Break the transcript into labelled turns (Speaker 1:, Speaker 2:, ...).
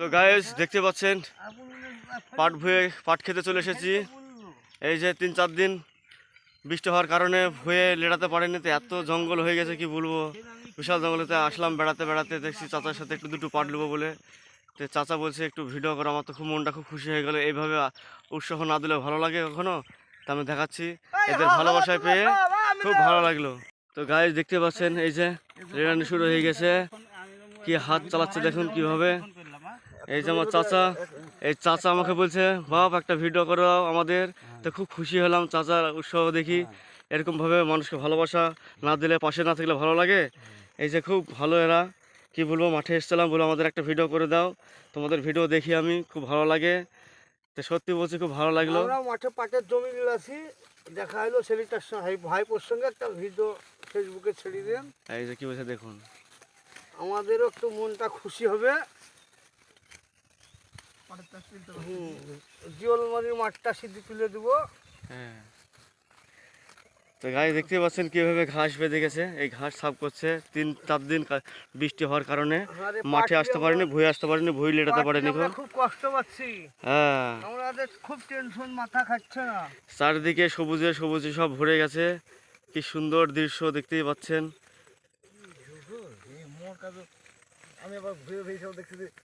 Speaker 1: তো গায়েস দেখতে পাচ্ছেন, পাট ভুয়ে পাট খেতে চলে এসেছি। এই যে তিন চার দিন বৃষ্টি হওয়ার কারণে ভুয়ে লেড়াতে পারেনি, তো এত জঙ্গল হয়ে গেছে, কি বলব? বিশাল জঙ্গলেতে আসলাম, বেড়াতে বেড়াতে দেখছি চাচার সাথে একটু দুটো পাট নেব বলে। তো চাচা বলছে, একটু ভিডিও করো, আমার তো খুব মনটা খুব খুশি হয়ে গেলো। এইভাবে উৎসাহ না দিলে ভালো লাগে কখনো? তা আমি দেখাচ্ছি, এদের ভালোবাসায় পেয়ে খুব ভালো লাগল। তো গায়ে দেখতে পাচ্ছেন, এই যে রেড়ানি শুরু হয়ে গেছে। কি হাত চালাচ্ছে দেখুন কীভাবে। এই যে আমার চাচা এই চাচা আমাকে বলছে বাপ একটা ভিডিও করো আমাদের। তো খুব খুশি হলাম চাচার উৎসাহ দেখি। এরকমভাবে মানুষকে ভালোবাসা না দিলে পাশে না থাকলে ভালো লাগে। এই যে খুব ভালো এরা। কি বলব মাঠে এসেছিলাম বলে আমাদের একটা ভিডিও করে দাও। তোমাদের ভিডিও দেখি আমি খুব ভালো লাগে। তো সত্যি বলছি খুব ভালো লাগল।
Speaker 2: মাঠে পাটের জমি নিলাছি দেখা হলো ছেলেটার সঙ্গে ভাইপোর সঙ্গে একটা ভিডিও ফেসবুকে ছেড়ে দেন
Speaker 1: এই যে কি বলছে দেখুন।
Speaker 2: আমাদেরও একটু মনটা খুশি হবে। জিওলমারির মাঠটা সিদ্ধি তুলে দেবো।
Speaker 1: হ্যাঁ। তো গাছ দেখতে পাচ্ছেন কীভাবে ঘাস বেঁধে গেছে। এই ঘাস সাফ করছে। তিন চার দিন বৃষ্টি হওয়ার কারণে মাঠে আসতে পারেনি ভুঁয়ে আসতে পারেনি ভুঁই লেটাতে পারেনি খুব
Speaker 2: কষ্ট পাচ্ছি।
Speaker 1: হ্যাঁ।
Speaker 2: আমাদের খুব টেনশন মাথা খাচ্ছে না।
Speaker 1: চারিদিকে সবুজে সবুজে সব ভরে গেছে। কি সুন্দর দৃশ্য দেখতেই পাচ্ছেন।
Speaker 2: আমি আবার ঘুরে দেখছি